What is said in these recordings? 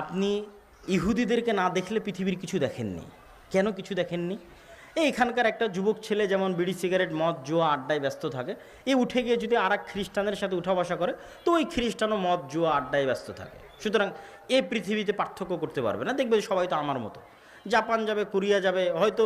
আপনি ইহুদিদেরকে না দেখলে পৃথিবীর কিছু দেখেননি। কেন কিছু দেখেননি? এই এখানকার একটা যুবক ছেলে যেমন বিড়ি, সিগারেট, মদ, জুয়া আড্ডায় ব্যস্ত থাকে, এ উঠে গিয়ে যদি আর খ্রিস্টানের সাথে উঠা বসা করে, তো ওই খ্রিস্টানও মদ, জুয়া আড্ডায় ব্যস্ত থাকে। সুতরাং এ পৃথিবীতে পার্থক্য করতে পারবে না। দেখবে সবাই তো আমার মতো। জাপান যাবে, কোরিয়া যাবে, হয়তো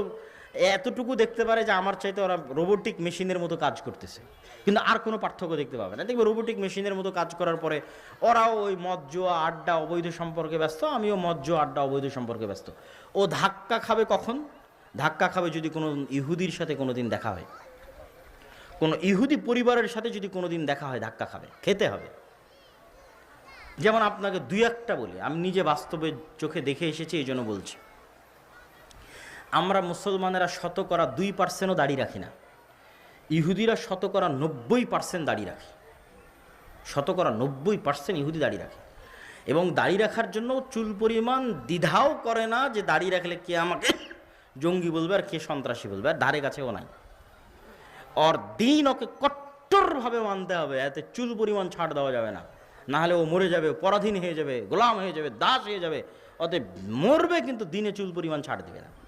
এতটুকু দেখতে পারে যে আমার চাইতে ওরা রোবোটিক মেশিনের মতো কাজ করতেছে। কিন্তু আর কোনো পার্থক্য দেখতে পাবে না। দেখবে রোবোটিক মেশিনের মতো কাজ করার পরে ওরাও ওই মদ জুয়া আড্ডা, অবৈধ সম্পর্কে ব্যস্ত, আমিও মদ জুয়া আড্ডা, অবৈধ সম্পর্কে ব্যস্ত। ও ধাক্কা খাবে কখন? ধাক্কা খাবে যদি কোনো ইহুদির সাথে কোনো দিন দেখা হয়। কোনো ইহুদি পরিবারের সাথে যদি কোনো দিন দেখা হয়, ধাক্কা খাবে। খেতে হবে। যেমন আপনাকে দুই একটা বলি, আমি নিজে বাস্তবে চোখে দেখে এসেছি, এই জন্য বলছি। আমরা মুসলমানেরা শতকরা দুই পার্সেন্টও দাড়ি রাখি না। ইহুদিরা শতকরা নব্বই পার্সেন্ট দাড়ি রাখে। শতকরা নব্বই পার্সেন্ট ইহুদি দাড়ি রাখে। এবং দাড়ি রাখার জন্য চুল পরিমাণ দ্বিধাও করে না যে দাড়ি রাখলে কে আমাকে জঙ্গি বলবে আর কে সন্ত্রাসী বলবে, আর ধারে কাছেও নাই। ওর দিন ওকে কট্টরভাবে মানতে হবে, এতে চুল পরিমাণ ছাড় দেওয়া যাবে না। না হলে ও মরে যাবে, পরাধীন হয়ে যাবে, গোলাম হয়ে যাবে, দাস হয়ে যাবে, অতএব মরবে কিন্তু দিনে চুল পরিমাণ ছাড় দিবে না।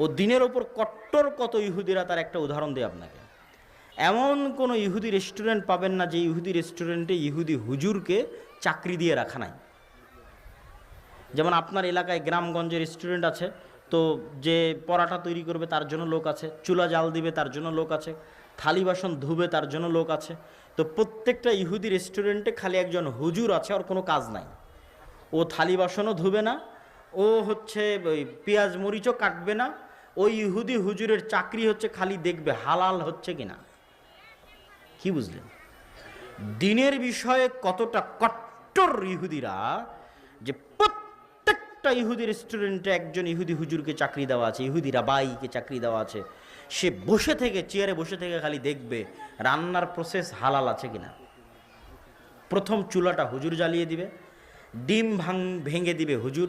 ও দিনের ওপর কট্টর কত ইহুদিরা, তার একটা উদাহরণ দেয় আপনাকে। এমন কোনো ইহুদি রেস্টুরেন্ট পাবেন না যে ইহুদি রেস্টুরেন্টে ইহুদি হুজুরকে চাকরি দিয়ে রাখা নাই। যেমন আপনার এলাকায় গ্রামগঞ্জে রেস্টুরেন্ট আছে, তো যে পরাটা তৈরি করবে তার জন্য লোক আছে, চুলা জাল দিবে তার জন্য লোক আছে, থালি বাসন ধুবে তার জন্য লোক আছে, তো প্রত্যেকটা ইহুদি রেস্টুরেন্টে খালি একজন হুজুর আছে, আর কোনো কাজ নাই। ও থালি বাসনও ধুবে না ও হচ্ছে ওই পেঁয়াজ মরিচও কাটবে না, ওই ইহুদি হুজুরের চাকরি হচ্ছে খালি দেখবে হালাল হচ্ছে কিনা। কি বুঝলেন? দিনের বিষয়ে কতটা কট্টর ইহুদিরা যে প্রত্যেকটা ইহুদি রেস্টুরেন্টে একজন ইহুদি হুজুরকে চাকরি দেওয়া আছে ইহুদিরা বাইকে চাকরি দেওয়া আছে, সে বসে থেকে, চেয়ারে বসে থেকে খালি দেখবে রান্নার প্রসেস হালাল আছে কিনা। প্রথম চুলাটা হুজুর জ্বালিয়ে দিবে, ডিম ভাং ভেঙে দিবে হুজুর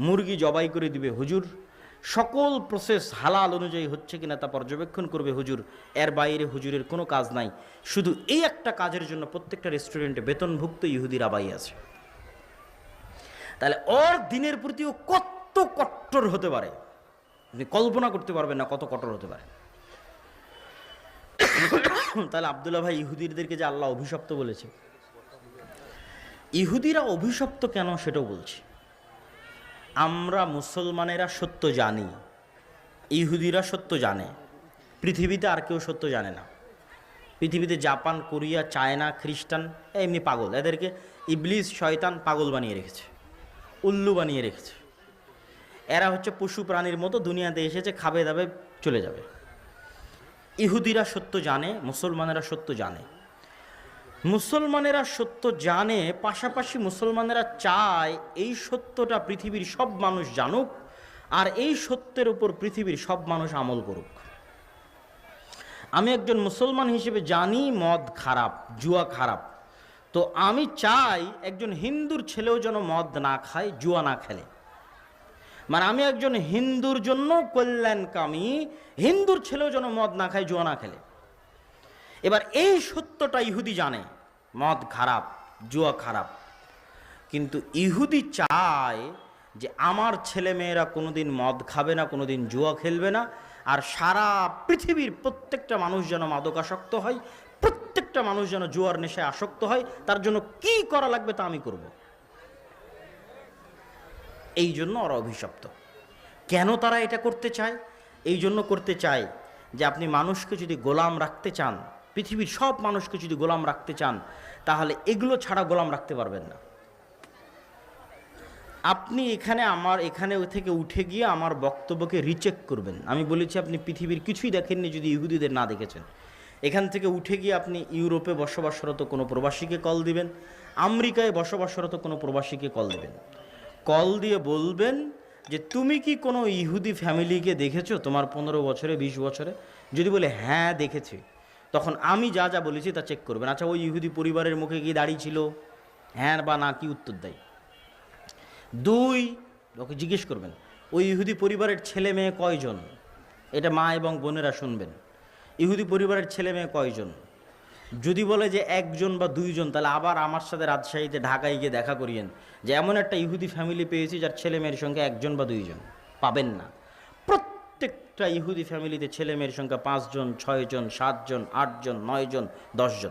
মুরগি জবাই করে দিবে হুজুর। সকল প্রসেস হালাল অনুযায়ী হচ্ছে কিনা তা পর্যবেক্ষণ করবে হুজুর। এর বাইরে হুজুরের কোনো কাজ নাই। শুধু এই একটা কাজের জন্য প্রত্যেকটা রেস্টুরেন্টে বেতনভুক্ত ইহুদির আবাই আছে। তাহলে ওর দিনের প্রতিও কত কট্টর হতে পারে? আপনি কল্পনা করতে পারবেন না কত কঠোর হতে পারে। তাহলে আবদুল্লাহ ভাই ইহুদিরদেরকে যে আল্লাহ অভিশপ্ত বলেছে। ইহুদিরা অভিশপ্ত কেন সেটাও বলছি। আমরা মুসলমানেরা সত্য জানি, ইহুদিরা সত্য জানে, পৃথিবীতে আর কেউ সত্য জানে না। পৃথিবীতে জাপান, কোরিয়া, চায়না, খ্রিস্টান, এমনি পাগল। এদেরকে ইবলিস, শয়তান পাগল বানিয়ে রেখেছে, উল্লু বানিয়ে রেখেছে। এরা হচ্ছে পশু প্রাণীর মতো, দুনিয়াতে এসেছে, খাবে দাবে, চলে যাবে। ইহুদিরা সত্য জানে, মুসলমানেরা সত্য জানে। মুসলমানেরা সত্য জানে, পাশাপাশি মুসলমানেরা চায় এই সত্যটা পৃথিবীর সব মানুষ জানুক আর এই সত্যের উপর পৃথিবীর সব মানুষ আমল করুক। আমি একজন মুসলমান হিসেবে জানি মদ খারাপ, জুয়া খারাপ। তো আমি চাই একজন হিন্দুর ছেলেও যেন মদ না খায়, জুয়া না খেলে। মানে আমি একজন হিন্দুর জন্য কল্যাণকামী, হিন্দুর ছেলেও যেন মদ না খায়, জুয়া না খেলে। এবার এই সত্যটা ইহুদি জানে। মদ খারাপ, জুয়া খারাপ। কিন্তু ইহুদি চায় যে আমার ছেলে মেয়েরা কোনোদিন মদ খাবে না, কোনোদিন জুয়া খেলবে না, আর সারা পৃথিবীর প্রত্যেকটা মানুষ যেন মাদকাসক্ত হয়, প্রত্যেকটা মানুষ যেন জুয়ার নেশায় আসক্ত হয়, তার জন্য কি করা লাগবে তা আমি করব। এই জন্য ওরা অভিশপ্ত। কেন তারা এটা করতে চায়? এই জন্য করতে চায় যে আপনি মানুষকে যদি গোলাম রাখতে চান পৃথিবীর সব মানুষকে যদি গোলাম রাখতে চান, তাহলে এগুলো ছাড়া গোলাম রাখতে পারবেন না। আপনি এখানে আমার, এখানে থেকে উঠে গিয়ে আমার বক্তব্যকে রিচেক করবেন। আমি বলেছি, আপনি পৃথিবীর কিছুই দেখেননি যদি ইহুদিদের না দেখেছেন। এখান থেকে উঠে গিয়ে আপনি ইউরোপে বসবাসরত কোনো প্রবাসীকে কল দিবেন, আমেরিকায় বসবাসরত কোনো প্রবাসীকে কল দিবেন। কল দিয়ে বলবেন যে, তুমি কি কোনো ইহুদি ফ্যামিলিকে দেখেছ তোমার পনেরো বছরে, বিশ বছরে? যদি বলে হ্যাঁ দেখেছি। তখন আমি যা যা বলেছি তা চেক করবেন। আচ্ছা ওই ইহুদি পরিবারের মুখে কি দাড়ি ছিল? হ্যাঁ বা না, কি উত্তর দেয়? দুই, ওকে জিজ্ঞেস করবেন, ওই ইহুদি পরিবারের ছেলে মেয়ে কয়জন? এটা মা এবং বোনেরা শুনবেন। ইহুদি পরিবারের ছেলে মেয়ে কয়জন? যদি বলে যে একজন বা দুইজন, তাহলে আবার আমার সাথে রাজশাহীতে ঢাকায় গিয়ে দেখা করিয়েন যে এমন একটা ইহুদি ফ্যামিলি পেয়েছি যার ছেলে মেয়ের সঙ্গে একজন বা দুইজন। পাবেন না। প্রত্যেকটা ইহুদি ফ্যামিলিতে ছেলে মেয়ের সংখ্যা পাঁচজন, ছয়জন, সাতজন, আটজন, নয়জন, দশজন।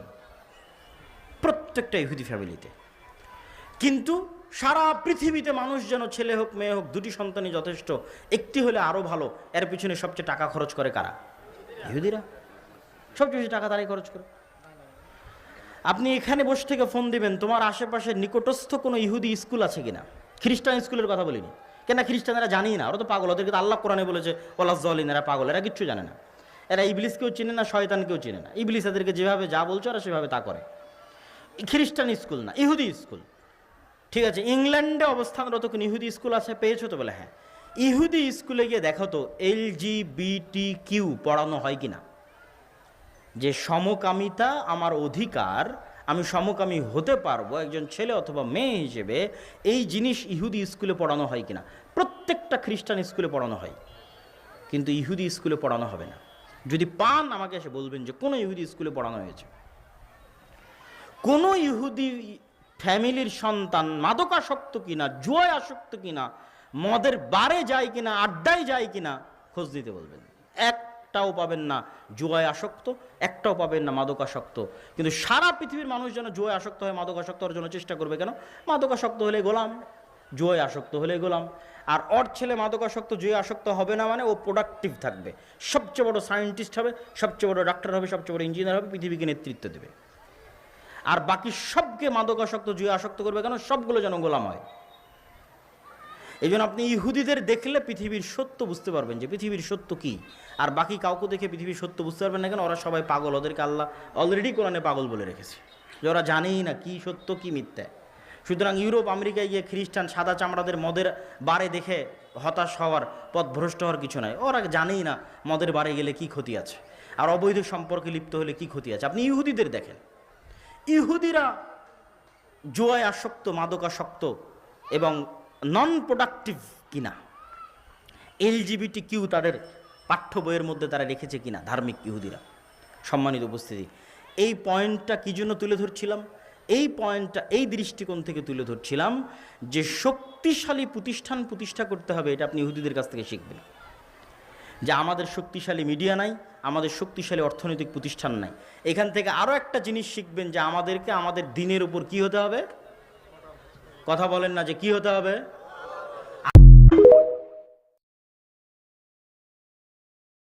প্রত্যেকটা ইহুদি ফ্যামিলিতে। কিন্তু সারা পৃথিবীতে মানুষ যেন ছেলে হোক, মেয়ে হোক, দুটি সন্তানই যথেষ্ট, একটি হলে আরও ভালো, এর পিছনে সবচেয়ে টাকা খরচ করে কারা? ইহুদিরা। সবচেয়ে বেশি টাকা তারাই খরচ করে। আপনি এখানে বসে থেকে ফোন দিবেন, তোমার আশেপাশে নিকটস্থ কোনো ইহুদি স্কুল আছে কিনা? খ্রিস্টান স্কুলের কথা বলিনি। কেন খ্রিস্টানেরা জানি না, ওরা তো পাগল, ওদেরকে আল্লাহ কোরআনে বলেছে ওলাজ্জলিন এরা পাগল, এরা কিচ্ছু জানে না। এরা ইবলিসকেও চিনে না, শয়তানকেও চিনে না। ইবলিস এদেরকে যেভাবে যা বলছে, ওরা সেভাবে তা করে। খ্রিস্টান স্কুল না, ইহুদি স্কুল। ঠিক আছে, ইংল্যান্ডে অবস্থানরত কোন ইহুদি স্কুল আছে, পেয়েছ তো বলে হ্যাঁ। ইহুদি স্কুলে গিয়ে দেখো তো, এল কিউ পড়ানো হয় কিনা। যে সমকামিতা আমার অধিকার আমি সমকামী হতে পারব একজন ছেলে অথবা মেয়ে হিসেবে, এই জিনিস ইহুদি স্কুলে পড়ানো হয় কিনা? প্রত্যেকটা খ্রিস্টান স্কুলে পড়ানো হয়। কিন্তু ইহুদি স্কুলে পড়ানো হবে না। যদি পান, আমাকে এসে বলবেন যে কোনো ইহুদি স্কুলে পড়ানো হয়েছে। কোনো ইহুদি ফ্যামিলির সন্তান মাদকাসক্ত কিনা জুয়ায় আসক্ত কিনা, মদের বারে যায় কিনা, আড্ডায় যায় কিনা, খোঁজ দিতে বলবেন। একটাও পাবেন না জুয়ায় আসক্ত, একটাও পাবেন না মাদকাসক্ত। কিন্তু সারা পৃথিবীর মানুষ যেন জুয়ায় আসক্ত হয়, মাদকাসক্ত হওয়ার জন্য চেষ্টা করবে কেন? মাদকাসক্ত হলে গোলাম, জুয়ায় আসক্ত হলে গোলাম। আর অর ছেলে মাদকাসক্ত জুয়ে আসক্ত হবে না মানে ও প্রোডাক্টিভ থাকবে। সবচেয়ে বড় সায়েন্টিস্ট হবে, সবচেয়ে বড় ডাক্তার হবে, সবচেয়ে বড় ইঞ্জিনিয়ার হবে, পৃথিবীকে নেতৃত্ব দেবে। আর বাকি সবকে মাদকাসক্ত জুয়ে আসক্ত করবে কেন? সবগুলো যেন গোলাম হয়। এই জন্য আপনি ইহুদিদের দেখলে পৃথিবীর সত্য বুঝতে পারবেন যে পৃথিবীর সত্য কি। আর বাকি কাউকে দেখে পৃথিবীর সত্য বুঝতে পারবেন না কেন? ওরা সবাই পাগল, ওদেরকে আল্লাহ অলরেডি কোরআনে পাগল বলে রেখেছে। যে ওরা জানেই না কি সত্য, কি মিথ্যা। সুতরাং ইউরোপ, আমেরিকায় গিয়ে খ্রিস্টান সাদা চামড়াদের মদের বারে দেখে হতাশ হওয়ার পথ ভ্রষ্ট হওয়ার কিছু নাই। ওরা জানেই না মদের বারে গেলে কি ক্ষতি আছে। আর অবৈধ সম্পর্কে লিপ্ত হলে কি ক্ষতি আছে? আপনি ইহুদিদের দেখেন। ইহুদিরা জুয়ায় আসক্ত, মাদকাসক্ত এবং নন প্রোডাক্টিভ কিনা এলজিবিটি কিউ তাদের পাঠ্য বইয়ের মধ্যে তারা রেখেছে কিনা? ধার্মিক ইহুদিরা। সম্মানিত উপস্থিতি। এই পয়েন্টটা কী জন্য তুলে ধরছিলাম? এই পয়েন্টটা, এই দৃষ্টিকোণ থেকে তুলে ধরছিলাম যে শক্তিশালী প্রতিষ্ঠান প্রতিষ্ঠা করতে হবে, এটা আপনি ইহুদিদের কাছ থেকে শিখবেন। যে আমাদের শক্তিশালী মিডিয়া নাই, আমাদের শক্তিশালী অর্থনৈতিক প্রতিষ্ঠান নাই। এখান থেকে আরও একটা জিনিস শিখবেন যে আমাদেরকে আমাদের দিনের উপর কি হতে হবে? কথা বলেন না যে কি হতে হবে?